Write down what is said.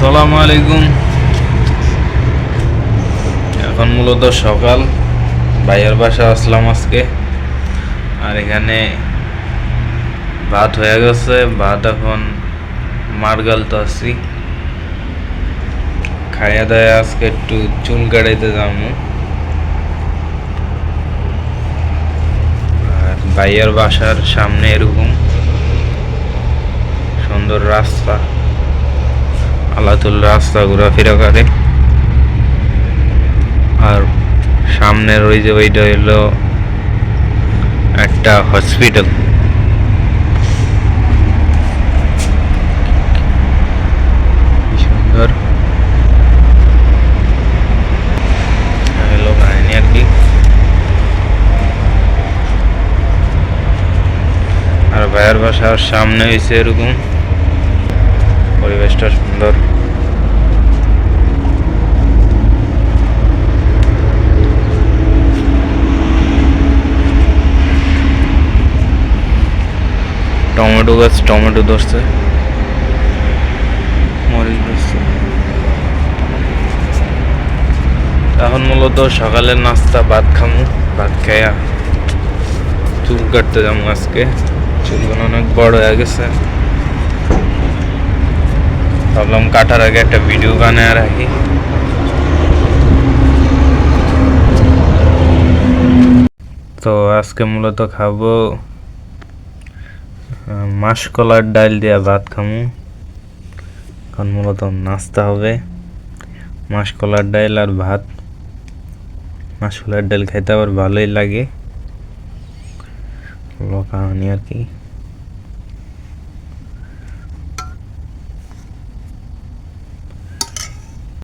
আসসালামু আলাইকুম। এখন মূলত সকাল। ভাইয়ের বাসা আসলাম আজকে। আর এখানে ভাত হয়ে গেছে। ভাত এখন মারগাল তো আছি। খাইয়া দায়া আজকে একটু চুল কাটাইতে যাব। আর ভাইয়ের বাসার সামনে এরকম সুন্দর রাস্তা। আলাতুল রাস্তা ঘোরাফেরা করে। আর সামনের ওই যে ওইটা হইল একটা হসপিটাল। সুন্দর। আর ভাইয়ের বাসার সামনে হয়েছে এরকম। পরিবেশটা সুন্দর। টমেটো গাছ, টমেটো ধরছে। মরিচ ধরছে। এখন মূলত সকালের নাস্তা, ভাত খামু, ভাত খাইয়া চুল কাটতে যাব আজকে। চুলগুলো অনেক বড় হয়ে গেছে। ভাবলাম কাটার আগে একটা ভিডিও বানায় রাখি। তো আজকে মূলত খাব মাসকলার ডাল দিয়া ভাত খামু। এখন মূলত নাস্তা হবে, মাসকলার ডাল আর ভাত। মাসকলার ডাল খাইতে আবার ভালোই লাগে। লকাহানি আর কি।